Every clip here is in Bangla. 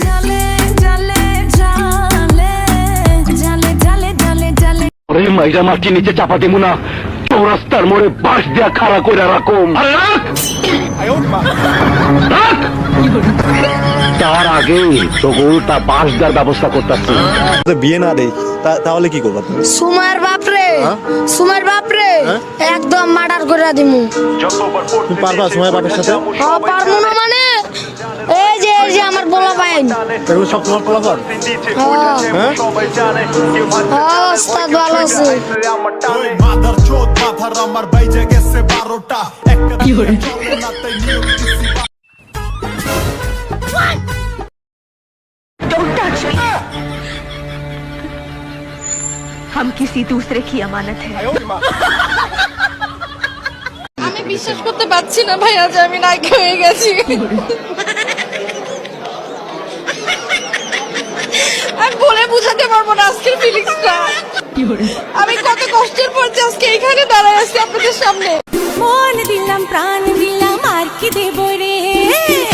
জালে জালে জালে জালে জালে ওরে মাইরা মাটি নিচে চাপা দেবো না চৌরাস্তার মোড়ে বাঁশ দিয়া খাড়া করে রাখ! তার আগে তো উল্টা বাঁশ দেওয়ার ব্যবস্থা করতেছি। বিয়ে না দেই তা- তাহলে কি করবা সুমার বাপরে সুমার বাপরে একদম মার্ডার করে দিমু। পারবা সময় বাপের সাথে? হ পারমু না মানে? এই যে এই যে আমার বলা পাইন এগুলো সব তোমার ফলাফল হ্যাঁ? হ্যাঁ ওস্তাদ ভালো আছে মাদার চোদ মাথার আমার বাইজে গেছে বারোটা একটা চলে না তাই নিয়ম Don't touch me. हम किसी दूसरे की अमानत है আমি বিশ্বাস করতে পারছি না ভাইয়া যে আমি নায়িকা হয়ে গেছি আমি বলে বুঝাতে পারবো না আজকের ফিলিংসটা আমি কত কষ্টের পর যে আজকে এখানে দাঁড়ায় আছি আপনাদের সামনে। মন দিলাম প্রাণ দিলাম আর কি দেব রে? সেই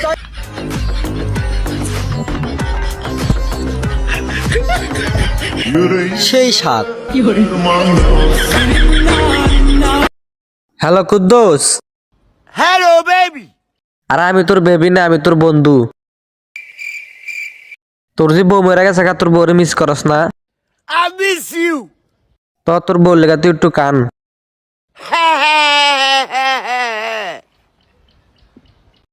স্বাদ। হ্যালো কুদ্দোস। হ্যালো বেবি আরে আমি তোর বেবি না আমি তোর বন্ধু। তোর যে বউ মেরা গেছে তোর বউরে মিস করস না। আই মিস ইউ তো তোর বউ লেগা তুই একটু কান।